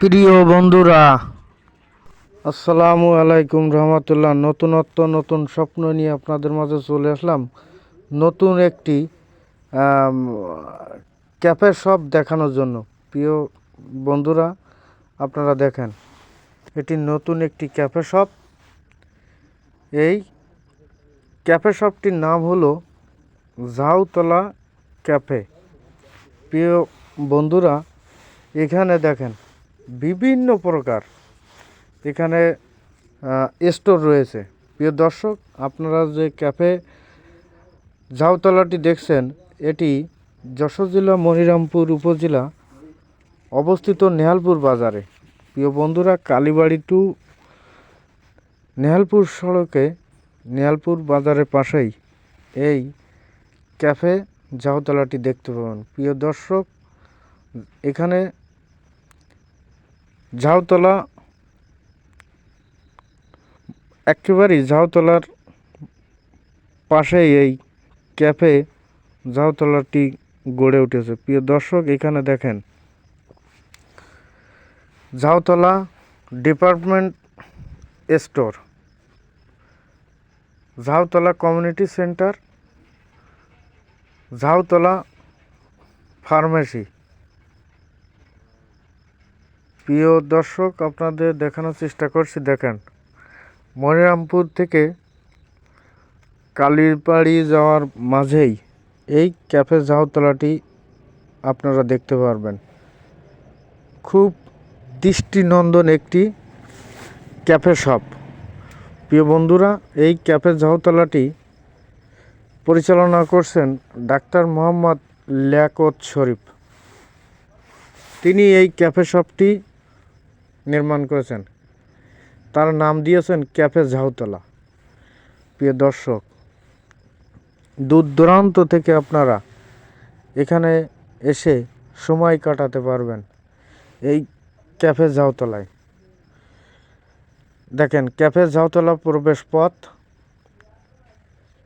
প্রিয় বন্ধুরা, আসসালামু আলাইকুম রহমতুল্লাহ। নতুনত্ব, নতুন স্বপ্ন নিয়ে আপনাদের মাঝে চলে আসলাম। নতুন একটি ক্যাফে শপ দেখানোর জন্য। প্রিয় বন্ধুরা, আপনারা দেখেন, এটি নতুন একটি ক্যাফে শপ। এই ক্যাফে শপটির নাম হলো ঝাউতলা ক্যাফে। প্রিয় বন্ধুরা, এখানে দেখেন বিভিন্ন প্রকার এখানে স্টোর রয়েছে। প্রিয় দর্শক, আপনারা যে ক্যাফে ঝাউতলাটি দেখছেন, এটি যশোর জেলা মনিরামপুর উপজেলা অবস্থিত নেহালপুর বাজারে। প্রিয় বন্ধুরা, কালীবাড়ি টু নেহালপুর সড়কে নেহালপুর বাজারের পাশেই এই ক্যাফে ঝাউতলাটি দেখতে পাবেন। প্রিয় দর্শক, এখানে ঝাউতলা, একেবারেই ঝাউতলার পাশেই এই ক্যাফে ঝাউতলাটি গড়ে উঠেছে। প্রিয় দর্শক, এখানে দেখেন, Jhautala department store, Jhautala community centre, Jhautala pharmacy. প্রিয় দর্শক, আপনাদের দেখানোর চেষ্টা করছি, দেখেন। মনিরামপুর থেকে কালীরপাড়ি যাওয়ার মাঝেই এই ক্যাফে ঝাউতলাটি আপনারা দেখতে পারবেন। খুব দৃষ্টিনন্দন একটি ক্যাফে শপ। প্রিয় বন্ধুরা, এই ক্যাফে ঝাউতলাটি পরিচালনা করছেন ডাক্তার মোহাম্মদ লিয়াকত শরীফ। তিনি এই ক্যাফে শপটি নির্মাণ করেছেন। তার নাম দিয়েছেন ক্যাফে ঝাউতলা প্রিয় দর্শক, দূর দূরান্ত থেকে আপনারা এখানে এসে সময় কাটাতে পারবেন এই ক্যাফে ঝাউতলায় দেখেন, ক্যাফে ঝাউতলা প্রবেশ পথ।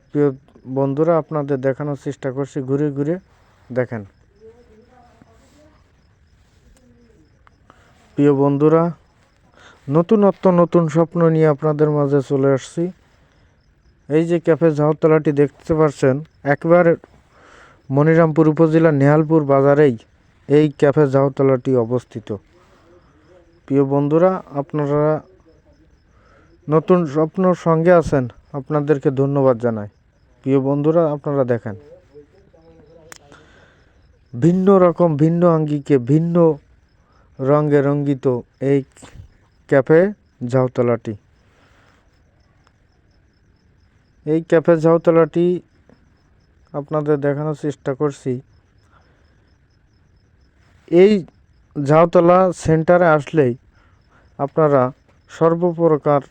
প্রিয় বন্ধুরা, আপনাদের দেখানোর চেষ্টা করছি। ঘুরে ঘুরে দেখেন। প্রিয় বন্ধুরা, নতুনত্ব, নতুন স্বপ্ন নিয়ে আপনাদের মাঝে চলে আসছি। এই যে ক্যাফে ঝাউতলাটি দেখতে পাচ্ছেন, একবার মনিরামপুর উপজেলার নেহালপুর বাজারেই এই ক্যাফে ঝাউতলাটি অবস্থিত। প্রিয় বন্ধুরা, আপনারা নতুন স্বপ্ন সঙ্গে আছেন, আপনাদেরকে ধন্যবাদ জানাই। প্রিয় বন্ধুরা, আপনারা দেখেন, ভিন্ন রকম, ভিন্ন আঙ্গিকে, ভিন্ন রঙে রঙ্গিত এই ক্যাফে ঝাউতলাটি। এই ক্যাফে ঝাউতলাটি আপনাদের দেখানোর চেষ্টা করছি। এই ঝাউতলা সেন্টারে আসলেই আপনারা সর্বপ্রকার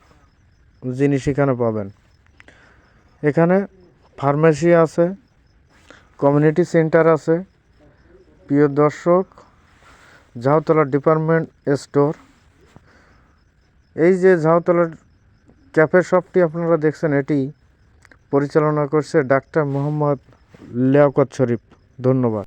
জিনিস এখানে পাবেন। এখানে ফার্মেসি আছে, কমিউনিটি সেন্টার আছে, প্রিয় দর্শক ঝাউতলা ডিপার্টমেন্ট স্টোর। এই যে ঝাউতলার ক্যাফে শপটি আপনারা দেখছেন, এটি পরিচালনা করছে ডাক্তার মোহাম্মদ লিয়াকত শরীফ। ধন্যবাদ।